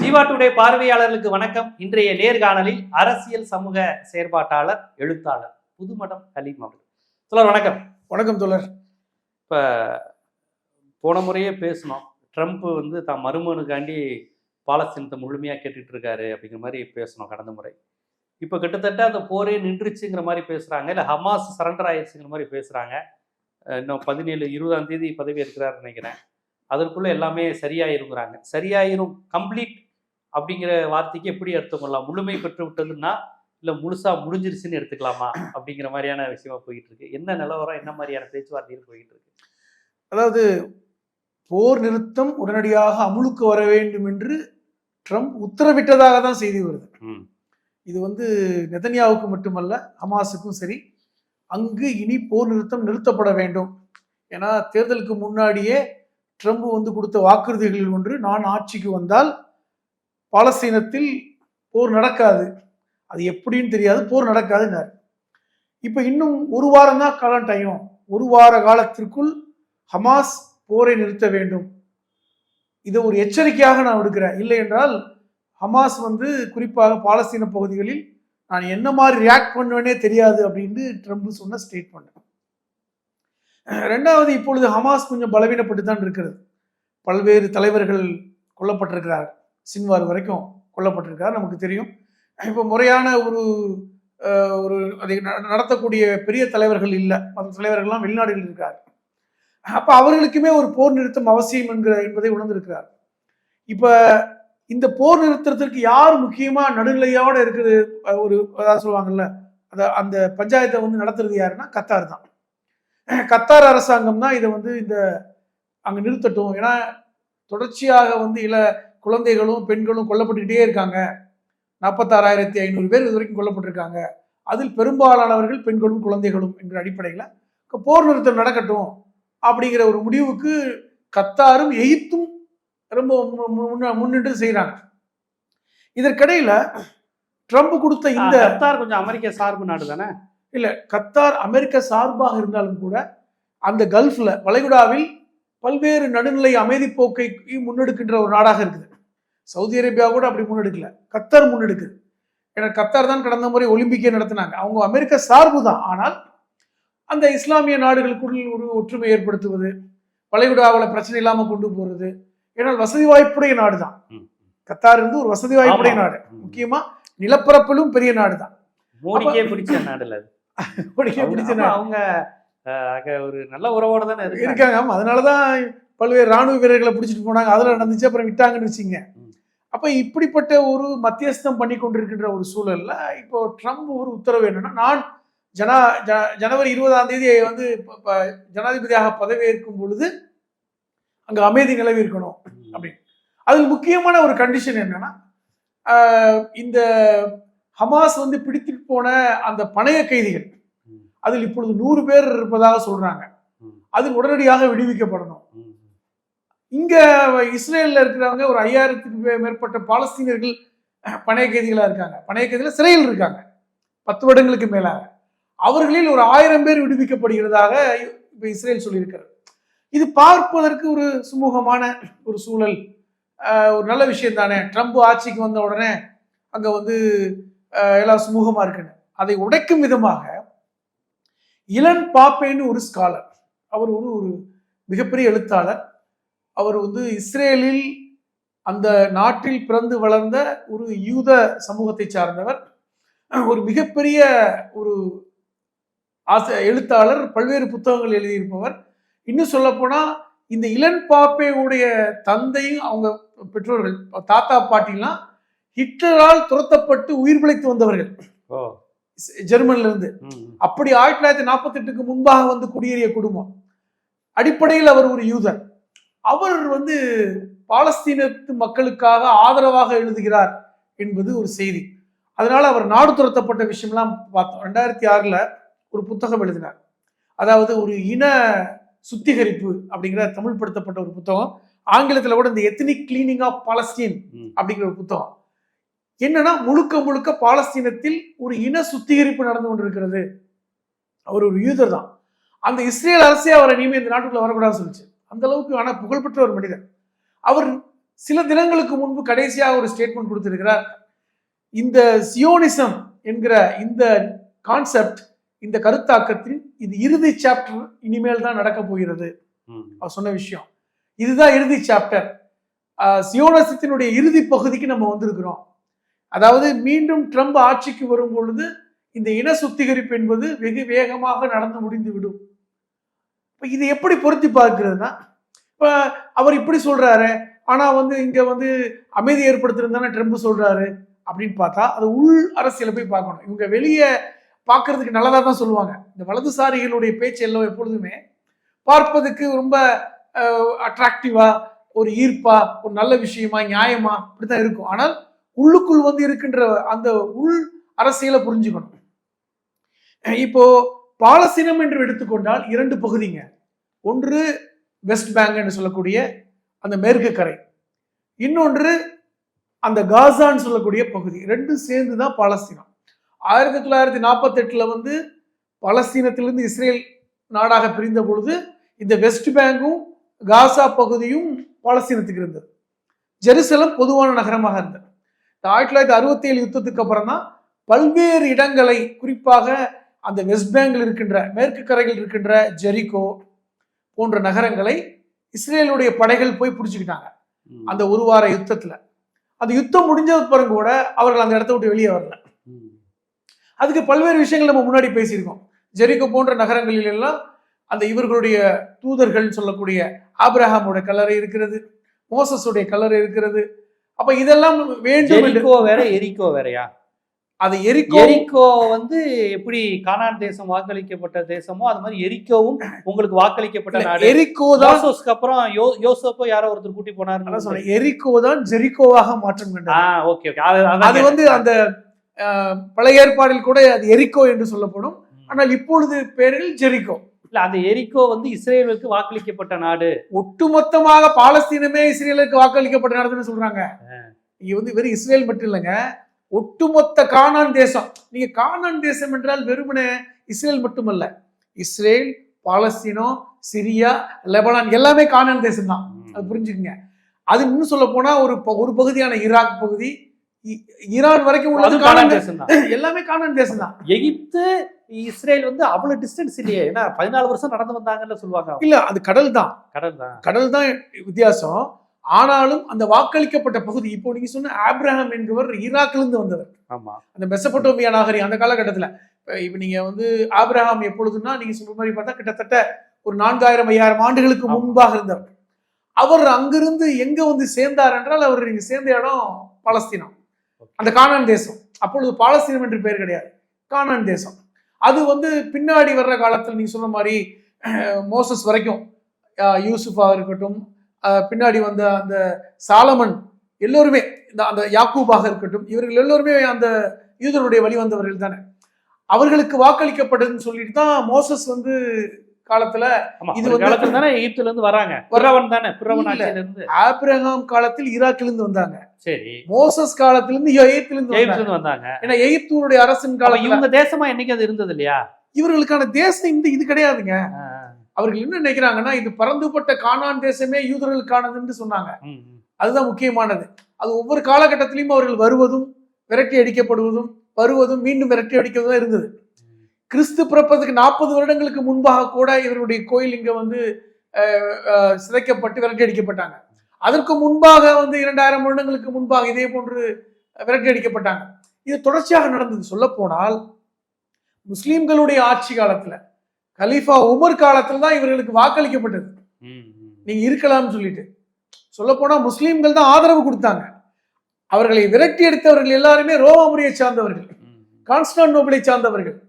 Jeeva today பார்வையாளர்களுக்கு வணக்கம். இன்றைய நேர்காணலில் அரசியல் சமூக செயற்பாட்டாளர் எழுத்தாளர் புதுமடம் ஹலீம் அவர்கள். சொல்ல வணக்கம். வணக்கம் தோழர். இப்போ போன முறையே பேசணும் ட்ரம்ப் வந்து தான் மருமனுக்காண்டி பாலஸ்தீனத்தை முழுமையாக கேட்டுட்டு இருக்காரு அப்படிங்கிற மாதிரி பேசணும் கடந்த முறை. இப்போ கிட்டத்தட்ட அந்த போரே நின்றுச்சுங்கிற மாதிரி பேசுகிறாங்க இல்லை ஹமாஸ் சரண்டர் ஆயிடுச்சுங்கிற மாதிரி பேசுகிறாங்க இன்னும் பதினேழு இருபதாம் தேதி பதவி இருக்கிறாருன்னு நினைக்கிறேன். அதற்குள்ளே எல்லாமே சரியாயிருங்கிறாங்க. சரியாயிரும் கம்ப்ளீட் அப்படிங்கிற வார்த்தைக்கு எப்படி எடுத்துக்கொள்ளலாம் முழுமை பெற்று விட்டதுன்னா இல்லை முழுசா முடிஞ்சிருச்சுன்னு எடுத்துக்கலாமா? அப்படிங்கிற மாதிரியான விஷயமா போயிட்டு இருக்கு என்ன நிலவரம்? என்ன மாதிரியான பேச்சுவார்த்தைகள் போயிட்டு இருக்கு அதாவது போர் நிறுத்தம் உடனடியாக அமுலுக்கு வர வேண்டும் என்று ட்ரம்ப் உத்தரவிட்டதாக தான் செய்தி வருது. இது வந்து நெதன்யாவுக்கு மட்டுமல்ல ஹமாஸுக்கும் சரி. அங்கு இனி போர் நிறுத்தம் நிறுத்தப்பட வேண்டும். ஏன்னா தேர்தலுக்கு முன்னாடியே ட்ரம்ப் வந்து கொடுத்த வாக்குறுதிகளில் ஒன்று நான் ஆட்சிக்கு வந்தால் பாலஸ்தீனத்தில் போர் நடக்காது. அது எப்படின்னு தெரியாது. போர் நடக்காதுன்னாரு. இப்போ இன்னும் ஒரு வாரம் தான் காலம் டைம் ஒரு வார காலத்திற்குள் ஹமாஸ் போரை நிறுத்த வேண்டும். இதை ஒரு எச்சரிக்கையாக நான் விடுக்கிறேன். இல்லை என்றால் ஹமாஸ் வந்து குறிப்பாக பாலஸ்தீன பகுதிகளில் நான் என்ன மாதிரி ரியாக்ட் பண்ணுவேனே தெரியாது அப்படின்னு ட்ரம்ப் சொன்ன ஸ்டேட்மெண்ட் ரெண்டாவது இப்பொழுது ஹமாஸ் கொஞ்சம் பலவீனப்பட்டு தான் இருக்கிறது. பல்வேறு தலைவர்கள் கொல்லப்பட்டிருக்கிறார் சின்வார் வரைக்கும் கொல்லப்பட்டிருக்கார் நமக்கு தெரியும். இப்போ முறையான ஒரு ஒரு அதை ந- நடத்தக்கூடிய பெரிய தலைவர்கள் இல்லை. மற்ற தலைவர்கள்லாம் வெளிநாடுகளில் இருக்கார். அப்போ அவர்களுக்குமே ஒரு போர் நிறுத்தம் அவசியம் என்கிற என்பதை உணர்ந்திருக்கிறார். இப்போ இந்த போர் நிறுத்தத்திற்கு யார் முக்கியமாக நடுநிலையோட இருக்குது? ஒரு அதாவது சொல்லுவாங்கல்ல அந்த அந்த பஞ்சாயத்தை வந்து நடத்துறது யாருன்னா கத்தார் தான். கத்தார் அரசாங்கம் தான் இதை வந்து இந்த அங்கே நிறுத்தட்டும். ஏன்னா தொடர்ச்சியாக வந்து இல்லை குழந்தைகளும் பெண்களும் கொல்லப்பட்டுக்கிட்டே இருக்காங்க. நாற்பத்தாறாயிரத்தி ஐநூறு பேர் இது வரைக்கும் கொல்லப்பட்டிருக்காங்க. அதில் பெரும்பாலானவர்கள் பெண்களும் குழந்தைகளும் என்கிற அடிப்படையில் போர் நிறுத்தம் நடக்கட்டும் அப்படிங்கிற ஒரு முடிவுக்கு கத்தாரும் எகிப்தும் ரொம்ப முன்னிட்டு செய்கிறாங்க இதற்கிடையில ட்ரம்ப் கொடுத்த இந்த இந்த கத்தார் கொஞ்சம் அமெரிக்க சார்பு நாடு தானே? இல்ல கத்தார் அமெரிக்க சார்பாக இருந்தாலும் கூட அந்த கல்ஃப்ல வளைகுடாவில் பல்வேறு நடுநிலை அமைதி போக்கை முன்னெடுக்கின்ற ஒரு நாடாக இருக்குது. சவுதி அரேபியா கூட அப்படி முன்னெடுக்கல. கத்தார் முன்னெடுக்குது ஏன்னா கத்தார் தான் கடந்த முறை ஒலிம்பிக்கே நடத்தினாங்க. அவங்க அமெரிக்க சார்பு தான். ஆனால் அந்த இஸ்லாமிய நாடுகளுக்குள் ஒரு ஒற்றுமை ஏற்படுத்துவது வளைகுடாவில் பிரச்சனை இல்லாம கொண்டு போறது ஏன்னா வசதி வாய்ப்புடைய நாடு தான். கத்தார் இருந்து ஒரு வசதி வாய்ப்புடைய. நாடு. முக்கியமா நிலப்பரப்பிலும் பெரிய நாடு தான். மோடிக்கே பிடிச்ச நாடுல அது. பிடிச்ச அவங்க- நாடு. அவங்க அஹ், அங்க ஒரு நல்ல உறவோட தானே இருக்காங்க. அதனாலதான் பல்வேறு ராணுவ வீரர்களை பிடிச்சிட்டு போனாங்க. அதுல நடந்துச்சு அப்புறம் விட்டாங்கன்னு வச்சுங்க. அப்ப இப்படிப்பட்ட ஒரு மத்தியஸ்தம் பண்ணி கொண்டிருக்கின்ற ஒரு சூழல்ல இப்போ ட்ரம்ப் ஒரு உத்தரவு என்னன்னா நான் ஜனா ஜனவரி இருபதாம் தேதி வந்து ஜனாதிபதியாக பதவியேற்கும் பொழுது அங்க அமைதி நிலவி இருக்கணும் அப்படி. அதில் முக்கியமான ஒரு கண்டிஷன் என்னன்னா இந்த ஹமாஸ் வந்து பிடித்துட்டு போன அந்த பணைய கைதிகள். அதில் இப்பொழுது நூறு பேர் இருப்பதாக சொல்றாங்க. அது உடனடியாக விடுவிக்கப்படணும். இங்க இஸ்ரேலில் இருக்கிறவங்க ஒரு ஐயாயிரத்துக்கு மே- மேற்பட்ட பாலஸ்தீனர்கள் பணைய கைதிகளாக இருக்காங்க. பணைய கைதிகள சிறையில் இருக்காங்க. பத்து வருடங்களுக்கு மேலாக. அவர்களில் ஒரு ஆயிரம் பேர் விடுவிக்கப்படுகிறதாக இப்போ இஸ்ரேல் சொல்லியிருக்கிறது. இது பார்ப்பதற்கு ஒரு சுமூகமான ஒரு சூழல். ஒரு நல்ல விஷயம் தானே. ட்ரம்ப் ஆட்சிக்கு வந்த உடனே அங்கே வந்து எல்லாம் சுமூகமாக இருக்குன்னு. அதை உடைக்கும் விதமாக இளன் பாப்பேன்னு ஒரு ஸ்காலர் அவர் ஒரு ஒரு மிகப்பெரிய எழுத்தாளர் அவர் வந்து இஸ்ரேலில் அந்த நாட்டில் பிறந்து வளர்ந்த ஒரு யூத சமூகத்தை சார்ந்தவர். ஒரு மிகப்பெரிய ஒரு ஆசை எழுத்தாளர் பல்வேறு புத்தகங்கள் எழுதியிருப்பவர். இன்னும் சொல்ல போனா இந்த இளன் பாப்பேவுடைய தந்தையும் அவங்க பெற்றோர்கள் தாத்தா பாட்டிலாம் ஹிட்லரால் துரத்தப்பட்டு உயிர் பிழைத்து வந்தவர்கள். ஜெர்மன்ல இருந்து. அப்படி ஆயிரத்தி தொள்ளாயிரத்தி நாற்பத்தி எட்டுக்கு முன்பாக வந்து குடியேறிய குடும்பம். அடிப்படையில் அவர் ஒரு யூதர். அவர் வந்து பாலஸ்தீனத்து மக்களுக்காக ஆதரவாக எழுதுகிறார் என்பது ஒரு செய்தி. அதனால அவர் நாடு துரத்தப்பட்ட விஷயம்லாம் பார்த்தோம். ரெண்டாயிரத்தி ஆறுல ஒரு புத்தகம் எழுதினார். அதாவது ஒரு இன சுத்திகரிப்பு அப்படிங்கிற தமிழ் படுத்தப்பட்ட ஒரு புத்தகம். ஆங்கிலத்துல கூட இந்த எத்னிக் கிளீனிங் ஆஃப் பாலஸ்தீன். அப்படிங்கிற ஒரு புத்தகம். என்னன்னா முழுக்க முழுக்க பாலஸ்தீனத்தில் ஒரு இன சுத்திகரிப்பு நடந்து கொண்டிருக்கிறது. அவர் ஒரு யூதர் தான். அந்த இஸ்ரேல் அரசே அவரை இனிமே இந்த நாட்டுக்குள்ள வரக்கூடாதுன்னு சொல்லிச்சு. அந்த அளவுக்கு ஆனா புகழ்பெற்ற ஒரு மனிதர். அவர் சில தினங்களுக்கு முன்பு கடைசியாக ஒரு ஸ்டேட்மெண்ட் கொடுத்திருக்கிறார். இந்த சியோனிசம் என்கிற இந்த கான்செப்ட் இந்த கருத்தாக்கத்தில் இது இறுதி சாப்டர் இனிமேல் தான் நடக்க போகிறது. அவர் சொன்ன விஷயம். இதுதான் இறுதி சாப்டர் சியோனசத்தினுடைய இறுதி பகுதிக்கு நம்ம வந்திருக்கிறோம். அதாவது மீண்டும் ட்ரம்ப் ஆட்சிக்கு வரும் பொழுது இந்த இன சுத்திகரிப்பு என்பது வெகு வேகமாக நடந்து முடிந்து விடும் இப்போ இது எப்படி பொருத்தி பார்க்கிறதுனா இப்போ அவர் இப்படி சொல்கிறாரு ஆனால் வந்து இங்கே வந்து அமைதி ஏற்படுத்துறது ட்ரம்ப் சொல்கிறாரு அப்படின்னு பார்த்தா அது உள் அரசியலை போய் பார்க்கணும். இவங்க வெளியே பார்க்கறதுக்கு நல்லதாக தான் சொல்லுவாங்க. இந்த வலதுசாரிகளுடைய பேச்சு எல்லாம் எப்பொழுதுமே பார்ப்பதுக்கு ரொம்ப அட்ராக்டிவாக ஒரு ஈர்ப்பா ஒரு நல்ல விஷயமா நியாயமா இப்படித்தான் இருக்கும். ஆனால் உள்ளுக்குள் வந்து இருக்கின்ற அந்த உள் அரசியலை புரிஞ்சுக்கணும். இப்போ பாலசீனம் என்று எடுத்துக்கொண்டால் இரண்டு பகுதிங்க. ஒன்று வெஸ்ட் பேங்க் என்று சொல்லக்கூடிய அந்த மேற்கு கரை. இன்னொன்று அந்த காசான்னு சொல்லக்கூடிய பகுதி. ரெண்டும் சேர்ந்து தான் பாலஸ்தீனம். ஆயிரத்தி தொள்ளாயிரத்தி நாற்பத்தெட்டில் வந்து பலஸ்தீனத்திலிருந்து இஸ்ரேல் நாடாக பிரிந்த பொழுது இந்த வெஸ்ட் பேங்கும் காசா பகுதியும் பாலஸ்தீனத்துக்கு இருந்தது. ஜெருசலம் பொதுவான நகரமாக இருந்தது. ஆயிரத்தி தொள்ளாயிரத்தி அறுபத்தி ஏழு யுத்தத்துக்கு அப்புறம் தான் பல்வேறு இடங்களை குறிப்பாக அந்த வெஸ்ட் பேங்கில் இருக்கின்ற மேற்கு கரையில் இருக்கின்ற ஜெரிகோ போன்ற நகரங்களை இஸ்ரேலுடைய படைகள் போய் பிடிச்சிக்கிட்டாங்க. அந்த ஒரு வார யுத்தத்துல. அந்த யுத்தம் முடிஞ்சது பிறகு கூட அவர்கள் அந்த இடத்த விட்டு வெளியே வரல. அதுக்கு பல்வேறு விஷயங்கள் நம்ம முன்னாடி பேசியிருக்கோம். ஜெரிகோ போன்ற நகரங்களில் எல்லாம் அந்த இவர்களுடைய தூதர்கள் சொல்லக்கூடிய ஆபிரஹாமோட கல்லறை இருக்கிறது மோசஸுடைய கல்லறை இருக்கிறது. அப்ப இதெல்லாம் வேண்டும் என்று ஜெரிக்கோ வேற எரிக்கோ வேறயா? அது எரிக்கோ? எரிக்கோ வந்து எப்படி கானான் தேசம் வாக்களிக்கப்பட்ட தேசமோ அது மாதிரி எரிக்கோவும் உங்களுக்கு வாக்களிக்கப்பட்ட நாடு. எரிக்கோ தான் அப்புறம் யோ யோசப்போ யாரோ ஒருத்தர் கூட்டி போனாரு சொன்னேன். எரிக்கோ தான் ஜெரிகோவாக மாற்றம் கண்டது. Okay okay. அது வந்து அந்த பழைய ஏற்பாடில் கூட அது எரிக்கோ என்று சொல்லப்படும். ஆனால் இப்பொழுது பேரில் ஜெரிகோ இல்ல அந்த எரிக்கோ வந்து இஸ்ரேலுக்கு வாக்களிக்கப்பட்ட நாடு. ஒட்டுமொத்தமாக பாலஸ்தீனமே இஸ்ரேலுக்கு வாக்களிக்கப்பட்ட நடத்துன்னு சொல்றாங்க. இங்க வந்து வெறும் இஸ்ரேல் மட்டும் இல்லைங்க. ஒட்டுமொத்த கானான் தேசம். நீங்க கானான் தேசம் என்றால் வெறுமனே இஸ்ரேல் மட்டுமல்ல. இஸ்ரேல் பாலஸ்தீனம் சிரியா லெபனான் எல்லாமே கானான் தேசம் தான் அது புரிஞ்சுக்குங்க. அது இன்னும் சொல்ல போனா ஒரு ஒரு பகுதியான ஈராக் பகுதி. ஈரான் வரைக்கும் உள்ளது கானான் தேசம். தான் எல்லாமே கானான் தேசம் தான் எகிப்து இஸ்ரேல் வந்து அவ்வளவு டிஸ்டன்ஸ் இல்லையே. ஏன்னா பதினாலு வருஷம் நடந்து வந்தாங்கன்னு சொல்லுவாங்க இல்ல அது கடல் தான் கடல் தான் கடல் தான் வித்தியாசம். ஆனாலும் அந்த வாக்களிக்கப்பட்ட பகுதி இப்போ நீங்க சொன்ன ஆப்ரஹாம் என்பவர் ஈராக்ல இருந்து வந்தவர். ஆமா. அந்த மெசபட்டோமியா நாகரி அந்த காலகட்டத்துல. இப்ப நீங்க வந்து ஆபிரகாம் எப்பொழுதுன்னா நீங்க சொல்ற மாதிரி பார்த்தா கிட்டத்தட்ட ஒரு நான்காயிரம் ஐயாயிரம் ஆண்டுகளுக்கு. முன்பாக இருந்தவர். அவர் அங்கிருந்து எங்க வந்து சேர்ந்தார் என்றால் அவர் நீங்க சேர்ந்த இடம் பாலஸ்தீனம் அந்த கானான் தேசம். அப்பொழுது பாலஸ்தீனம் என்று பெயர் கிடையாது. கானான் தேசம். அது வந்து பின்னாடி வர்ற காலத்தில் நீங்க சொன்ன மாதிரி மோசஸ் வரைக்கும் யூசுஃபா இருக்கட்டும் பின்னாடி வந்த அந்த சாலமன் எல்லோருமே இந்த அந்த யாக்கூபாக இருக்கட்டும் இவர்கள் எல்லோருமே அந்த யூதருடைய வழி வந்தவர்கள் தானே. அவர்களுக்கு வாக்களிக்கப்பட்டதுன்னு சொல்லிட்டு தான் மோசஸ் வந்து காலத்துல இது காலத்துல தானே எகிப்துல இருந்து வராங்க. பிறவன் தானே பிறவன் இருந்து ஆபிரகாம் காலத்தில் ஈராக்கிலிருந்து வந்தாங்க. சரி. மோசஸ் காலத்திலிருந்து எகிப்திலிருந்து எகிப்துல வந்தாங்க. இருந்து வந்தாங்க. ஏன்னா எகிப்துடைய அரசின் காலத்துல இவங்க தேசமா என்னைக்கு அது இருந்தது இல்லையா? இவர்களுக்கான தேசம் இந்த இது கிடையாதுங்க. அவர்கள் என்ன நினைக்கிறாங்கன்னா இது பறந்துபட்ட கானான் தேசமே யூதர்களுக்கானதுன்னு சொன்னாங்க. அதுதான் முக்கியமானது. அது ஒவ்வொரு காலகட்டத்திலையும் அவர்கள் வருவதும் விரட்டி அடிக்கப்படுவதும் வருவதும் மீண்டும் விரட்டி அடிக்கிறதும் இருந்தது. கிறிஸ்து பிறப்பதுக்கு நாற்பது வருடங்களுக்கு முன்பாக கூட இவருடைய கோயில் இங்க வந்து சிதைக்கப்பட்டு விரட்டி அடிக்கப்பட்டாங்க. அதற்கு முன்பாக வந்து இரண்டாயிரம் வருடங்களுக்கு முன்பாக இதே போன்று விரட்டி அடிக்கப்பட்டாங்க. இது தொடர்ச்சியாக நடந்தது. சொல்ல போனால் முஸ்லிம்களுடைய ஆட்சி காலத்துல கலீஃபா உமர் காலத்துல தான் இவர்களுக்கு வாக்களிக்கப்பட்டது. நீங்க இருக்கலாம்னு சொல்லிட்டு. சொல்ல போனா முஸ்லிம்கள் தான் ஆதரவு கொடுத்தாங்க. அவர்களை விரட்டி எடுத்தவர்கள் எல்லாருமே ரோமாபுரியை சார்ந்தவர்கள். ம். கான்ஸ்டான்டோபிளை சார்ந்தவர்கள்.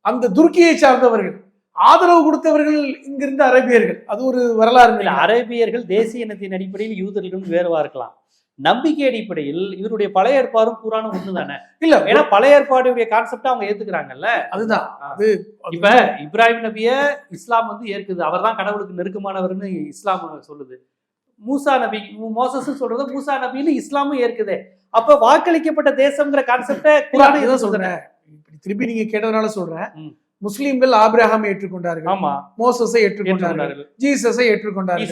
அந்த துருக்கியை சார்ந்தவர்கள். ஆதரவு கொடுத்தவர்கள் இங்கிருந்த அரேபியர்கள். அது ஒரு வரலாறு? அரேபியர்கள் தேசிய இனத்தின் அடிப்படையில் யூதர்களும் வேறுவா இருக்கலாம். நம்பிக்கை அடிப்படையில் இவருடைய பழைய ஏற்பாடும் குரானும் ஒண்ணுதானே? இல்ல ஏன்னா பழைய ஏற்பாடுடைய கான்செப்ட் அவங்க ஏத்துக்கிறாங்கல்ல? அதுதான். அது இப்ப இப்ராஹிம் நபிய இஸ்லாம் வந்து ஏற்குது. அவர்தான் கடவுளுக்கு நெருக்கமானவர்னு இஸ்லாம் சொல்லுது. மூசா நபி மோசஸ் சொல்றது மூசா நபின்னு இஸ்லாமும் ஏற்குதே. அப்ப வாக்களிக்கப்பட்ட தேசம்ங்கிற கான்செப்ட குரான் அதுதான் சொல்றேன். இப்படி திருப்பி நீங்க கேட்டதுனால சொல்றேன். முஸ்லிம்கள் ஆபிரகாமை ஏற்றுக்கொண்டார்கள். ஆமா. மோசஸை ஏற்றுக்கொண்டார்கள். ஜீசஸை ஏற்றுக்கொண்டார்கள்.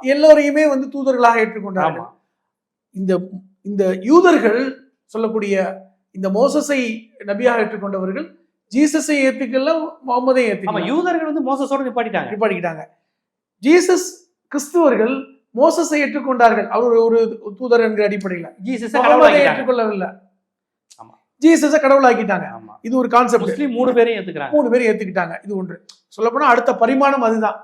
எல்லோரையுமே வந்து தூதர்களாக ஏற்றுக்கொண்டார்கள். ஆமா. இந்த இந்த யூதர்கள் சொல்லக்கூடிய இந்த மோசஸை நபியாக ஏற்றுக்கொண்டவர்கள் ஜீசஸை ஏத்துக்கல முகமதை ஆமா ஏத்துக்கல யூதர்கள் வந்து மோசஸோட நிப்பாட்டிட்டாங்க. நிப்பாட்டிக்கிட்டாங்க. ஜீசஸ் கிறிஸ்துவர்கள் மோசஸை ஏற்றுக்கொண்டார்கள். அவர் ஒரு தூதர் என்கிற அடிப்படையில். ஜீசஸ் முகமதை கடவுளாக்கிட்டாங்க. ஏற்றுக்கொள்ளவில்லை. ஜீசஸை கடவுளாக்கிட்டாங்க. இது ஒரு கான்செப்ட் முஸ்லீம் மூணு பேரையும் ஏத்துக்கிறாங்க. மூணு பேர் ஏத்துக்கிட்டாங்க. இது ஒன்று. சொல்லப்போனா அடுத்த பரிமாணம் அதுதான்.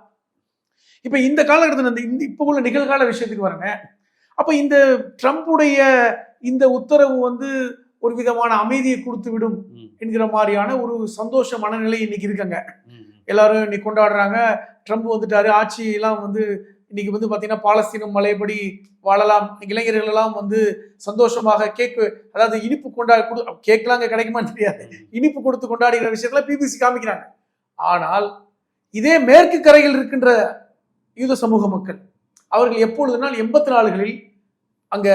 இப்ப இந்த காலகட்டத்தில் இந்த இந்த இப்ப உள்ள நிகழ்கால விஷயத்துக்கு வரங்க அப்ப இந்த ட்ரம்புடைய இந்த உத்தரவு வந்து ஒரு விதமான அமைதியை கொடுத்து விடும் என்கிற மாதிரியான ஒரு சந்தோஷ மனநிலை இன்னைக்கு இருக்குங்க. எல்லாரும் இன்னைக்கு கொண்டாடுறாங்க. ட்ரம்ப் வந்துட்டாரு. ஆட்சி எல்லாம் வந்து இன்னைக்கு வந்து பாத்தீங்கன்னா பாலஸ்தீனம் மலைப்படி வாழலாம். இளைஞர்கள் எல்லாம் வந்து சந்தோஷமாக கேக் அதாவது இனிப்பு கொண்டா கொடு கேக்லாம் அங்க கிடைக்குமான்னு தெரியாது. இனிப்பு கொடுத்து கொண்டாடுகிற விஷயத்துல பிபிசி காமிக்கிறாங்க. ஆனால் இதே மேற்கு கரையில் இருக்கின்ற யூத சமூக மக்கள் அவர்கள் எப்பொழுதுனால் எண்பத்தி நாலுகளில் அங்க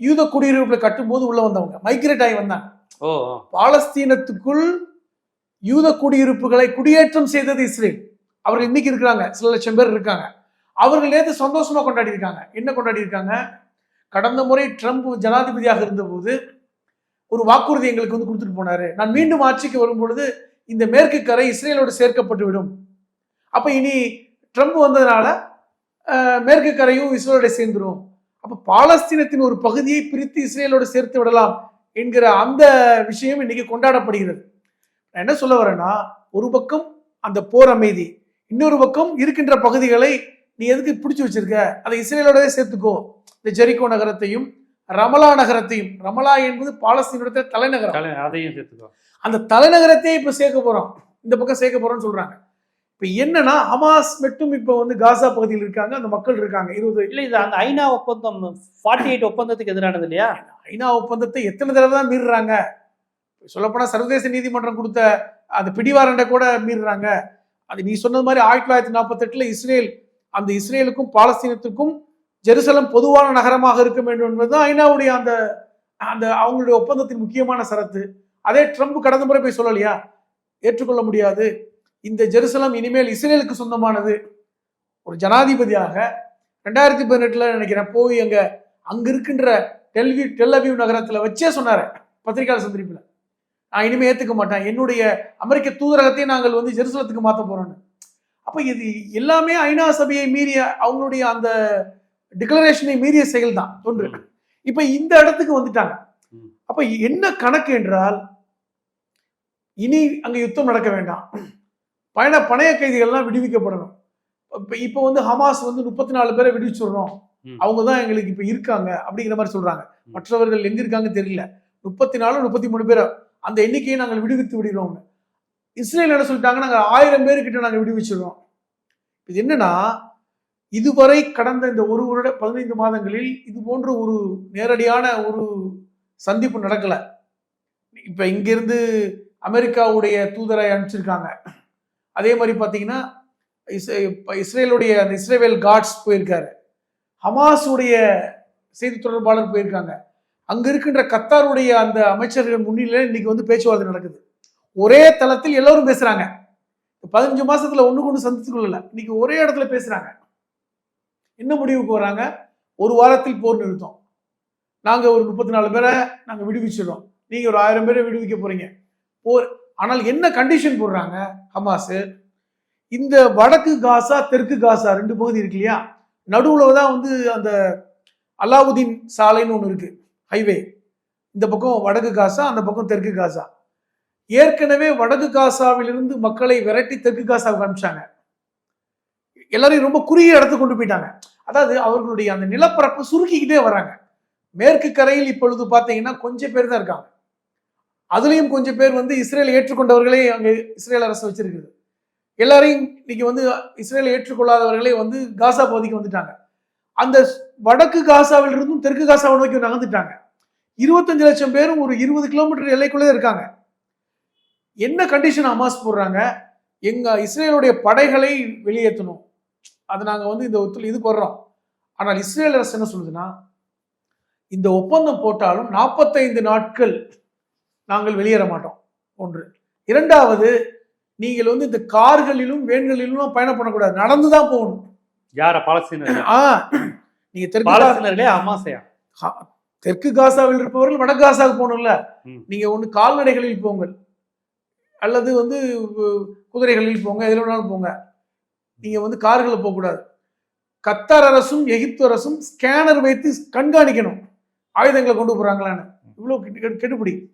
யூத குடியிருப்புல கட்டும்போது உள்ள வந்தவங்க. மைக்ரேட் ஆகி வந்தாங்க. பாலஸ்தீனத்துக்குள் யூத குடியிருப்புகளை குடியேற்றம் செய்தது இஸ்ரேல். அவர்கள் இன்னைக்கு இருக்கிறாங்க. சில லட்சம் பேர் இருக்காங்க. அவர்கள் நேற்று சந்தோஷமா கொண்டாடி இருக்காங்க. என்ன கொண்டாடி இருக்காங்க? கடந்த முறை ட்ரம்ப் ஜனாதிபதியாக இருந்தபோது ஒரு வாக்குறுதி எங்களுக்கு வந்து கொடுத்துட்டு போனாரு. நான் மீண்டும் ஆட்சிக்கு வரும்பொழுது இந்த மேற்கு கரை இஸ்ரேலோடு சேர்க்கப்பட்டு விடும் அப்ப இனி ட்ரம்ப் வந்ததுனால மேற்கு கரையும் இஸ்ரேலோட சேர்ந்துரும். அப்ப பாலஸ்தீனத்தின் ஒரு பகுதியை பிரித்து இஸ்ரேலோடு சேர்த்து விடலாம் என்கிற அந்த விஷயம் இன்னைக்கு கொண்டாடப்படுகிறது. நான் என்ன சொல்ல வரேன்னா ஒரு பக்கம் அந்த போர் அமைதி இன்னொரு பக்கம் இருக்கின்ற பகுதிகளை நீ எதுக்கு பிடிச்சு வச்சிருக்க? அதை இஸ்ரேலோடவே சேர்த்துக்கோ. இந்த ஜெரிகோ நகரத்தையும் ரமலா நகரத்தையும் ரமலா என்பது பாலஸ்தீனோட தலைநகரம் அதையும் சேர்த்துக்கோ. அந்த தலைநகரத்தையே இப்ப சேர்க்க போறோம். இந்த பக்கம் சேர்க்க போறோம்னு சொல்றாங்க. இப்ப என்னன்னா ஹமாஸ் மட்டும் இப்ப வந்து காசா பகுதியில் இருக்காங்க அந்த மக்கள் இருக்காங்க. இருபது இல்ல இது அந்த ஐநா ஒப்பந்தம் ஃபார்ட்டி எயிட் ஒப்பந்தத்துக்கு எதிரானது இல்லையா? ஐநா ஒப்பந்தத்தை எத்தனை தடவை தான் மீறுறாங்க? சொல்லப்போனா சர்வதேச நீதிமன்றம் கொடுத்த அந்த பிடிவாரண்டை கூட மீறுறாங்க. அது நீ சொன்னது மாதிரி ஆயிரத்தி தொள்ளாயிரத்தி நாற்பத்தெட்டுல இஸ்ரேல் அந்த இஸ்ரேலுக்கும் பாலஸ்தீனத்துக்கும் ஜெருசலம் பொதுவான நகரமாக இருக்க வேண்டும் என்பதுதான் ஐநாவுடைய அந்த அந்த அவங்களுடைய ஒப்பந்தத்தின் முக்கியமான சரத்து. அதே ட்ரம்ப் கடந்த முறை போய் சொல்லலையா? ஏற்றுக்கொள்ள முடியாது. இந்த ஜெருசலம் இனிமேல் இஸ்ரேலுக்கு சொந்தமானது. ஒரு ஜனாதிபதியாக ரெண்டாயிரத்தி பதினெட்டுல நினைக்கிறேன் போய் அங்க அங்க இருக்கின்ற டெல்வி டெல்லவியூ நகரத்துல வச்சே சொன்னார் பத்திரிகையாளர் சந்திப்பில். நான் இனிமே ஏத்துக்க மாட்டேன். என்னுடைய அமெரிக்க தூதரகத்தை நாங்கள் வந்து ஜெருசலத்துக்கு மாத்த போறோன்னு அப்ப இது எல்லாமே ஐநா சபையை மீறிய அவங்களுடைய அந்த டிக்ளரேஷனை மீறிய செயல் தான் ஒன்று இப்ப இந்த இடத்துக்கு வந்துட்டாங்க. அப்ப என்ன கணக்கு என்றால் இனி அங்க யுத்தம் நடக்க வேண்டாம். பயண பணைய கைதிகள்லாம் விடுவிக்கப்படணும். இப்ப இப்ப வந்து ஹமாஸ் வந்து முப்பத்தி நாலு பேரை விடுவிச்சிடணும். அவங்க தான் எங்களுக்கு இப்ப இருக்காங்க அப்படிங்கிற மாதிரி சொல்றாங்க. மற்றவர்கள் எங்க இருக்காங்க தெரியல. முப்பத்தி நாலு முப்பத்தி மூணு பேர் அந்த எண்ணிக்கையை நாங்கள் விடுவித்து விடுகிறோம் இஸ்ரேல் என்ன சொல்லிட்டாங்க? நாங்க ஆயிரம் பேர்கிட்ட நாங்க விடுவிச்சிடுறோம். இது என்னன்னா இதுவரை கடந்த இந்த ஒரு வருட பதினைந்து மாதங்களில் இது போன்ற ஒரு நேரடியான ஒரு சந்திப்பு நடக்கல. இப்ப இங்கிருந்து அமெரிக்காவுடைய தூதரை அனுப்பிச்சிருக்காங்க. அதே மாதிரி பார்த்தீங்கன்னா இஸ்- இப்போ இஸ்ரேலுடைய அந்த இஸ்ரேவேல் காட்ஸ் போயிருக்காரு. ஹமாஸுடைய செய்தி தொடர்பாளர் போயிருக்காங்க. அங்கே இருக்கின்ற கத்தாருடைய அந்த அமைச்சர்கள் முன்னிலையில் இன்னைக்கு வந்து பேச்சுவார்த்தை நடக்குது. ஒரே தளத்தில் எல்லோரும் பேசுகிறாங்க பதினஞ்சு மாசத்துல ஒன்று கொண்டு சந்தித்து கொள்ளல. இன்னைக்கு ஒரே இடத்துல பேசுறாங்க. என்ன முடிவுக்கு வராங்க? ஒரு வாரத்தில் போர் நிறுத்தம். நாங்கள் ஒரு முப்பத்தி நாலு பேரை நாங்கள் விடுவிச்சிடுறோம். நீங்கள் ஒரு ஆயிரம் பேரை விடுவிக்க போறீங்க. போர் ஆனால் என்ன கண்டிஷன் போடுறாங்க? ஹமாஸு. இந்த வடக்கு காசா தெற்கு காசா ரெண்டு பகுதி இருக்கு இல்லையா? நடுவில் தான் வந்து அந்த அலாவுதீன் சாலைன்னு ஒன்று இருக்கு ஹைவே இந்த பக்கம் வடக்கு காசா அந்த பக்கம் தெற்கு காசா. ஏற்கனவே வடக்கு காசாவிலிருந்து மக்களை விரட்டி தெற்கு காசாவுக்கு அனுப்பிச்சாங்க. எல்லாரையும் ரொம்ப குறுகிய இடத்துக்கு கொண்டு போயிட்டாங்க. அதாவது அவர்களுடைய அந்த நிலப்பரப்பு சுருக்கிக்கிட்டே வராங்க. மேற்கு கரையில் இப்பொழுது பார்த்தீங்கன்னா கொஞ்சம் பேர் தான் இருக்காங்க. அதுலேயும் கொஞ்சம் பேர் வந்து இஸ்ரேல் ஏற்றுக்கொண்டவர்களே அங்கே இஸ்ரேல் அரசு வச்சிருக்குது. எல்லாரையும் இன்னைக்கு வந்து இஸ்ரேல் ஏற்றுக்கொள்ளாதவர்களே வந்து காசா பகுதிக்கு வந்துட்டாங்க. அந்த வடக்கு காசாவில் இருந்தும் தெற்கு காசாவை நோக்கி நகர்ந்துட்டாங்க. இருபத்தஞ்சு லட்சம் பேரும் ஒரு இருபது கிலோமீட்டர் எல்லைக்குள்ளே இருக்காங்க. என்ன கண்டிஷன் அமாஸ் போடுறாங்க? எங்க இஸ்ரேலுடைய படைகளை வெளியேற்றணும். அதை நாங்கள் வந்து இந்த ஒத்துல இதுக்கு வர்றோம் ஆனால் இஸ்ரேல் அரசு என்ன சொல்லுதுன்னா இந்த ஒப்பந்தம் போட்டாலும் நாற்பத்தைந்து நாட்கள் நாங்கள் வெளியேற மாட்டோம். ஒன்று. இரண்டாவது நீங்கள் வந்து இந்த கார்களிலும் வேன்களிலும் பயணம் பண்ணக்கூடாது. நடந்து தான் போகணும். யார? பாலஸ்தீனர் ஆ நீங்க தெற்கு அமாசையா? தெற்கு காசாவில் இருப்பவர்கள் வடக்கு காசாவுக்கு போகணும்ல. நீங்க ஒன்று கால்நடைகளில் போங்கள். அல்லது வந்து குதிரைகளில் போங்க எதில் வேணாலும் போங்க. நீங்க வந்து கார்களில் போகக்கூடாது. கத்தார் அரசும் எகிப்து அரசும் ஸ்கேனர் வைத்து கண்காணிக்கணும். ஆயுதங்களை கொண்டு போறாங்களான்னு. இவ்வளோ கெடு- கெடுபிடி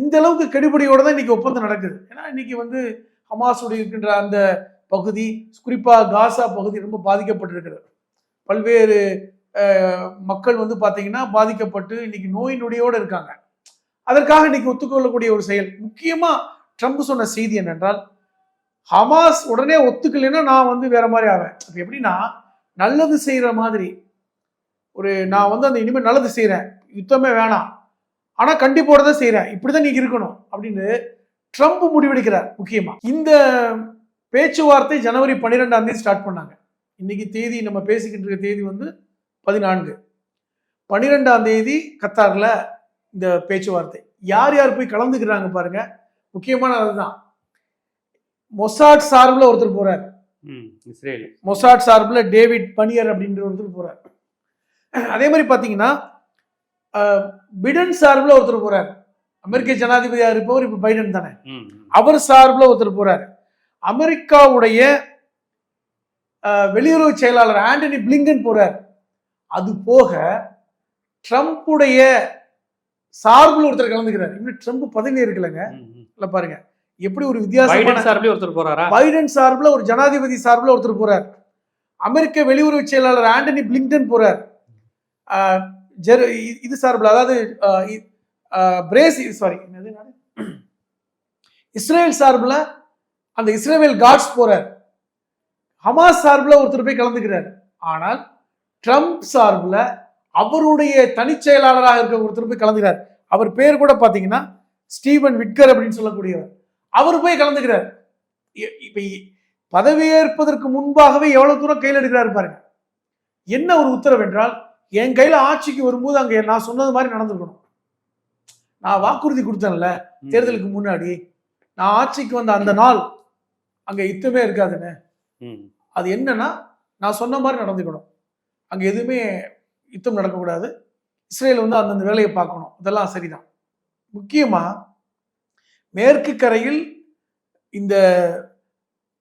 இந்த அளவுக்கு கெடுபடியோட தான் இன்னைக்கு ஒப்பந்தம் நடக்குது. ஏன்னா இன்னைக்கு வந்து ஹமாஸோடு இருக்கின்ற அந்த பகுதி குறிப்பாக காசா பகுதி ரொம்ப பாதிக்கப்பட்டிருக்கிறது. பல்வேறு மக்கள் வந்து பார்த்தீங்கன்னா பாதிக்கப்பட்டு இன்னைக்கு நோய் நொடியோடு இருக்காங்க. அதற்காக இன்னைக்கு ஒத்துக்கொள்ளக்கூடிய ஒரு செயல். முக்கியமாக ட்ரம்ப் சொன்ன செய்தி என்னென்றால் ஹமாஸ் உடனே ஒத்துக்கலைன்னா நான் வந்து வேற மாதிரி ஆவேன். அப்ப எப்படின்னா நல்லது செய்கிற மாதிரி. ஒரு நான் வந்து அந்த இனிமேல் நல்லது செய்கிறேன் யுத்தமே வேணாம். ஆனா கண்டிப்போட தான் செய்றேன். இப்படிதான் நீங்க இருக்கணும் அப்படின்னு ட்ரம்ப் முடிவெடுக்கிறார் முக்கியமா. இந்த பேச்சுவார்த்தை ஜனவரி பன்னிரெண்டாம் தேதி ஸ்டார்ட் பண்ணாங்க. இன்னைக்கு தேதி நம்ம பேசிக்கிட்டு இருக்க தேதி வந்து பதினான்கு. பன்னிரெண்டாம் தேதி கத்தார்ல இந்த பேச்சுவார்த்தை. யார் யார் போய் கலந்துக்கிறாங்க பாருங்க. முக்கியமான அதுதான் மொசாட் சார்பில் ஒருத்தர் போறார். மொசாட் சார்பில் டேவிட் பனியர் அப்படின்ற ஒருத்தர் போறார். அதே மாதிரி பார்த்தீங்கன்னா பிடன் சார்பில் ஒருத்தர் போறார். அமெரிக்க ஜனாதிபதியா இருப்பவர் இப்போ பைடன் தானே. அவர் சார்பில் ஒருத்தர் போறார். அமெரிக்காவுடைய வெளியுறவு செயலாளர் ஆண்டனி பிளிங்கன் போறார். அது போக ட்ரம்ப்புடைய சார்பில் ஒருத்தர் கலந்துக்கிறார். இன்னும் ட்ரம்ப் பதவி ம். இல்ல பாருங்க. எப்படி ஒரு வித்தியாசமான பைடன் சார்பிலே ஒருத்தர் போறாரா? பைடன் சார்பில் ஒரு ஜனாதிபதி சார்பில் ஒருத்தர் போறார். அமெரிக்க வெளியுறவு செயலாளர் ஆண்டனி பிளிங்டன் போறார். ஜெர் இது சார்பில் அதாவது ஆஹ் பிரேஸ் சாரி இஸ்ரேல் சார்பில் அந்த இஸ்ரேல் காட்ஸ் போறார். ஹமாஸ் சார்பில் ஒருத்தர் போய் கலந்துக்கிறார். ஆனால் ட்ரம்ப் சார்பில் அவருடைய தனிச் செயலாளராக இருக்க ஒருத்தர் போய் கலந்துக்கிறார். அவர் பேர் கூட பார்த்தீங்கன்னா ஸ்டீவன் விட்கர் அப்படின்னு சொல்லக்கூடியவர். அவர் போய் கலந்துக்கிறார். இ- பதவியேற்பதற்கு முன்பாகவே எவ்வளவு தூரம் கையில் எடுக்கிறாரு பாருங்க. என்ன ஒரு உத்தரவு என்றால் என் கையில ஆட்சிக்கு வரும்போது அங்க நான் சொன்னது மாதிரி நடந்துக்கணும். நான் வாக்குறுதி கொடுத்தேன்ல. தேர்தலுக்கு முன்னாடி. நான் ஆட்சிக்கு வந்த அந்த நாள் அங்க யுத்தமே இருக்காதுன்னு. அது என்னன்னா நான் சொன்ன மாதிரி நடந்துக்கணும். அங்க எதுவுமே யுத்தம் நடக்கக்கூடாது. இஸ்ரேல் வந்து அந்தந்த வேலையை பார்க்கணும். இதெல்லாம் சரிதான். முக்கியமா மேற்கு கரையில் இந்த